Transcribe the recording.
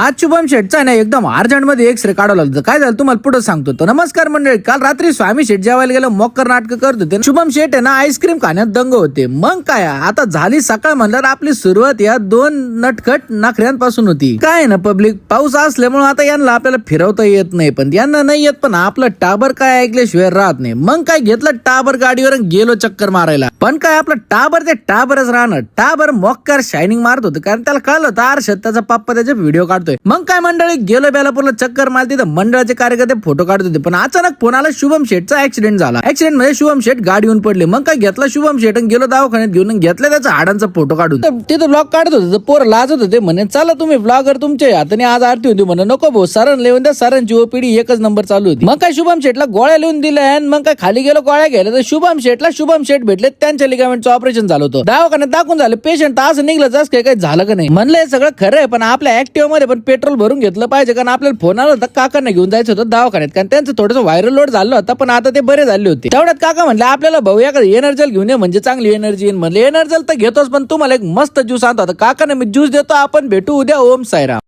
आज शुभम शेटचा ना एकदम अर्जंटमध्ये एक्स रे काढवला होता काय झालं? तुम्हाला पुढे सांगतो. तर नमस्कार मंडळी काल रात्री स्वामी शेठ जेवायला गेलो मॉकर नाटक करत होते. शुभम शेठ आहे ना आईस्क्रीम खाण्यात दंग होते. मग काय? आता झाली सकाळ म्हणल्यावर आपली सुरुवात या दोन नटखट नाखऱ्यांपासून होती. काय आहे ना पब्लिक पाऊस असल्यामुळे आता यांना आपल्याला फिरवता येत नाही. पण यांना नाही येत पण आपलं टाबर काय ऐकल्याशिवाय राहत नाही. मग काय घेतलं टाबर गाडीवर गेलो चक्कर मारायला. पण काय आपलं टाबर ते टाबरच राहणं. टाबर मॉक्कर शायनिंग मारत होतं. कारण त्याला कळलं होतं आरशात त्याचा पप्पा त्याचे व्हिडिओ काढतो काढतोय मग काय मंडळी गेलो बेलापूरला चक्कर मारते तर मंडळाचे कार्यकर्ते फोटो काढत होते. पण अचानक फोन आला शुभम शेठचा ऍक्सिडेंट झाला. ऍक्सिडेंटमध्ये शुभम शेठ गाडी येऊन पडले. मग काय घेतला शुभम शेठ आणि गेलो दवाखान्यात घेऊन आणि घेतला त्याचा हाडांचा फोटो काढून. तिथे ब्लॉग काढत होते. पोर लाजत होते. म्हणे चला तुम्ही ब्लॉगर तुमच्या हाताने आज आरती होती. म्हणे नको भाऊ सरण लिहून द्या. सरांची ओपीडी एकच नंबर चालू होती. मग काय शुभम शेठला गोळ्या लिहून दिल्या मग काय खाली गेलो गोळ्या घ्यायला. तर शुभम शेठला शुभम शेठ भेटले त्यांच्या लिगामेंटचं ऑपरेशन झालं होतं. दवाखान्यात दाखवून झालं. पेशंट असं निघलं जास काय काही झालं का नाही? म्हणलं हे सगळं खरं आहे पण आपल्या ऍक्टिव्हमध्ये पण पेट्रोल भरून घेतलं पाहिजे कारण आपल्याला फोन आला होता काकांना घेऊन जायचं होतं दवाखान्यात. कारण त्यांचं थोडंसं व्हायरल लोड झालं होतं पण आता ते बरे झाले होते. तेवढ्यात काका म्हणले आपल्याला भाऊ एखादं एनर्जल घेऊन ये म्हणजे चांगली एनर्जी येईल म्हणले एनर्जल तर घेतोच पण तुम्हाला एक मस्त ज्यूस आणतो. आता काकाने मी ज्यूस देतो आपण भेटू उद्या. ओम सायरा